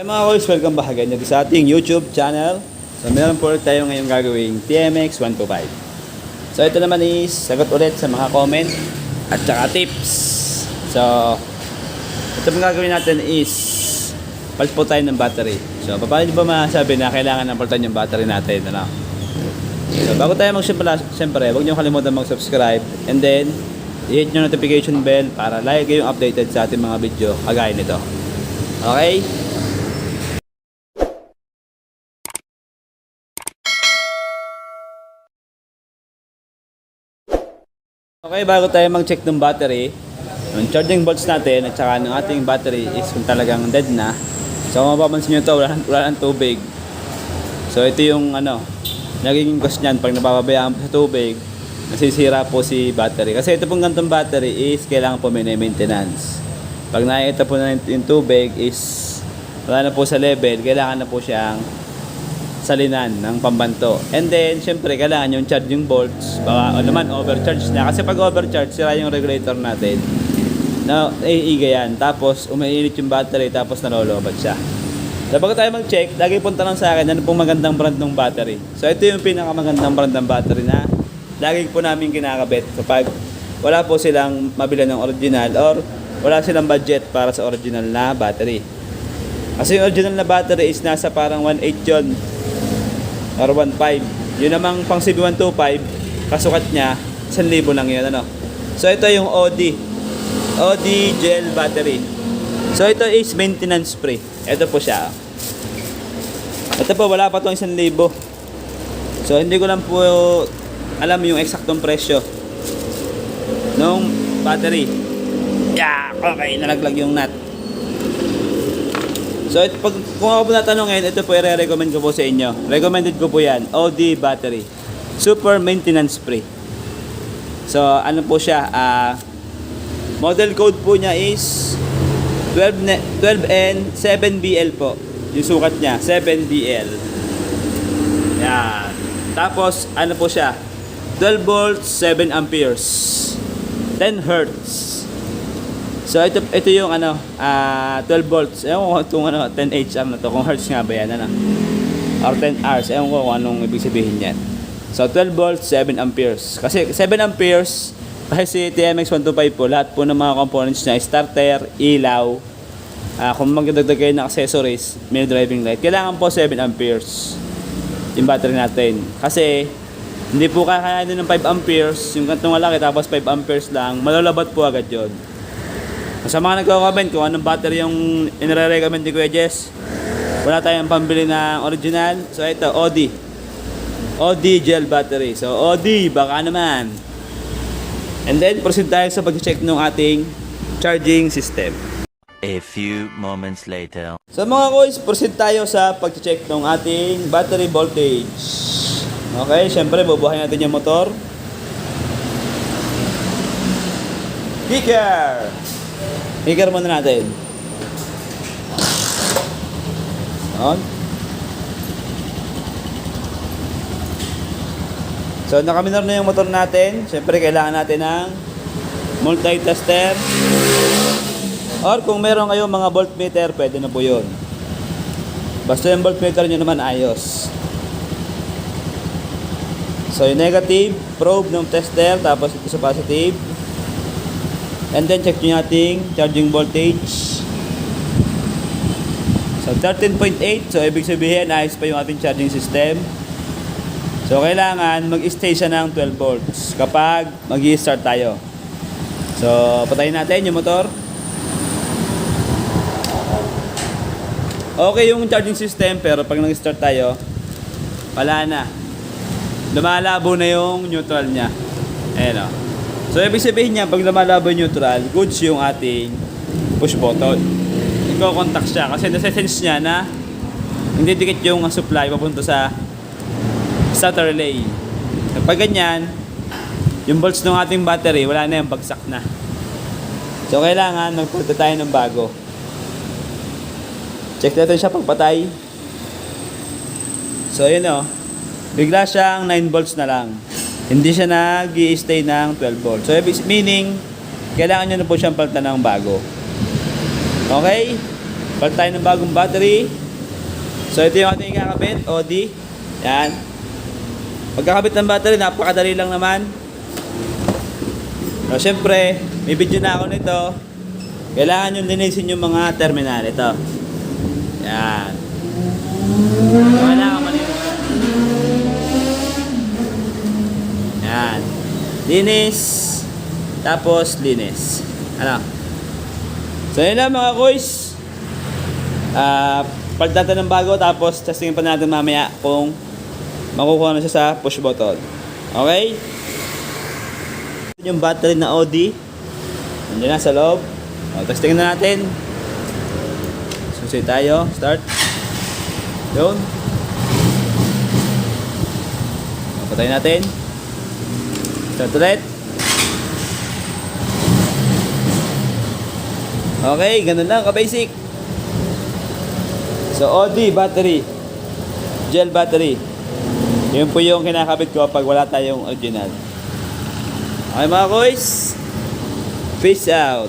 Hi mga boys, welcome back again dito sa ating YouTube channel. So meron po ulit tayo ngayong gagawing TMX 125. So ito naman is sagot ulit sa mga comment at saka tips. So ito pong gagawin natin is palit po tayo ng battery. So paano nyo ba masabi na kailangan ng palitan yung battery natin? Ano? So bago tayo magsimula, siyempre huwag nyo kalimutan mag-subscribe and then i-hit nyo notification bell para lagi kayong updated sa ating mga video kagaya nito. Okay? Okay, bago tayo mag-check ng battery, yung charging volts natin at saka ng ating battery is kung talagang dead na. So kung mapapansin nyo ito, wala, wala ng tubig. So ito yung ano, nagiging cause niyan pag napapabayaan po sa tubig, nasisira po si battery. Kasi ito pong gantong battery is kailangan po may maintenance. Pag nakikita po na yung tubig is wala na po sa level, kailangan na po siyang salinan ng pambanto. And then, syempre, kailangan yung charging volts, baka o naman overcharge na. Kasi pag overcharge, sira yung regulator natin. Na naiiga yan. Tapos, umiinit yung battery, tapos nalolobat siya. So, bago tayo mag-check, lagi punta lang sa akin, ano pong magandang brand ng battery. So, ito yung pinakamagandang brand ng battery na lagi po namin kinakabit kapag wala po silang mabila ng original or wala silang budget para sa original na battery. Kasi yung original na battery is nasa parang 1.8 yun or 1.5. Yun namang pang CB125, kasukat niya, 1,000 lang yun. Ano? So ito yung OD. OD gel battery. So ito is maintenance spray. Ito po siya. Ito po, wala pa itong 1,000. So hindi ko lang po alam yung eksaktong presyo nung battery. Yeah, okay, nalaglag yung nut. So, ito, pag, kung ako po natanongin, ito po i-recommend ko po sa inyo. Recommended ko po yan, OD battery. Super maintenance spray. So, ano po siya, ah, model code po niya is 12, ne- 12N 7BL po. Yung sukat niya, 7BL. Yan. Tapos, ano po siya, 12 volts, 7 amperes. 10 hertz. So ito ito yung ano, ah 12 volts. Ewan ko kung ano 10 HR na to, kung hertz nga ba yan ano. Or 10 hours. Ewan ko kung anong ibig sabihin yan. So 12 volts, 7 amperes. Kasi 7 amperes kasi TMX 125 po, lahat po ng mga components niya, starter, ilaw, ah kung magdadagdag kayo ng accessories, may driving light, kailangan po 7 amperes yung battery natin. Kasi hindi po kakayanin ng 5 amperes, yung kantong malaki tapos 5 amperes lang, malalabat po agad yun. Sa mga nagko-comment kung anong battery yung inire-recommend ni Kuya Jess, wala tayong pambili ng original. So ito, OD. OD gel battery. So OD, baka naman. And then, proceed tayo sa pag-check ng ating charging system. A few moments later. So mga boys, proceed tayo sa pag-check ng ating battery voltage. Okay, syempre bubuhayin natin yung motor. Kicker! Kicker muna natin. On. So nakaminor na yung motor natin. Syempre kailangan natin ng multi-tester. Or kung meron kayong mga voltmeter, pwede na po yun. Basta yung voltmeter nyo naman ayos. So yung negative, probe ng tester, tapos ito sa positive. And then check nyo yung ating charging voltage. So 13.8, so ibig sabihin ayos pa yung ating charging system. So kailangan mag-stay siya ng 12 volts kapag mag start tayo. So patayin natin yung motor. Okay yung charging system pero pag nag-start tayo, wala na. Lumalabo na yung neutral niya. Ayan o. So ibig sabihin niya, pag lumalabo yung neutral, goods yung ating push button. Iko-contact siya kasi nasa-sense niya na hindi dikit yung supply papunta sa starter relay. Kapag ganyan, yung volts ng ating battery, wala na yung bagsak na. So kailangan magpunta tayo ng bago. Check natin siya pagpatay. So yun o. Bigla siyang 9 volts na lang. Hindi siya nag stay ng 12 volts. So meaning, kailangan nyo na po siyang palitan ng bago. Okay? Palit ng bagong battery. So ito yung ating kakabit, OD. Yan. Pagkakabit ng battery, napakadali lang naman. So syempre, may video na ako nito. Kailangan nyo linisin yung mga terminal. Ito. Yan. So, kailangan malinis. Yan. Linis. Tapos linis. Ano? So yun lang mga boys. Ah, palitan natin ng bago tapos testingin pa natin mamaya kung makukuha na siya sa push button. Okay? Yung battery na OD. Nandiyan na sa loob. O, testingin na natin. Susi tayo. Start. Doon. Patayin natin. Start ulit. Okay, ganun lang ka-basic. So, OD battery. Gel battery. Yun po yung kinakabit ko pag wala tayong original. Okay mga boys. Peace out.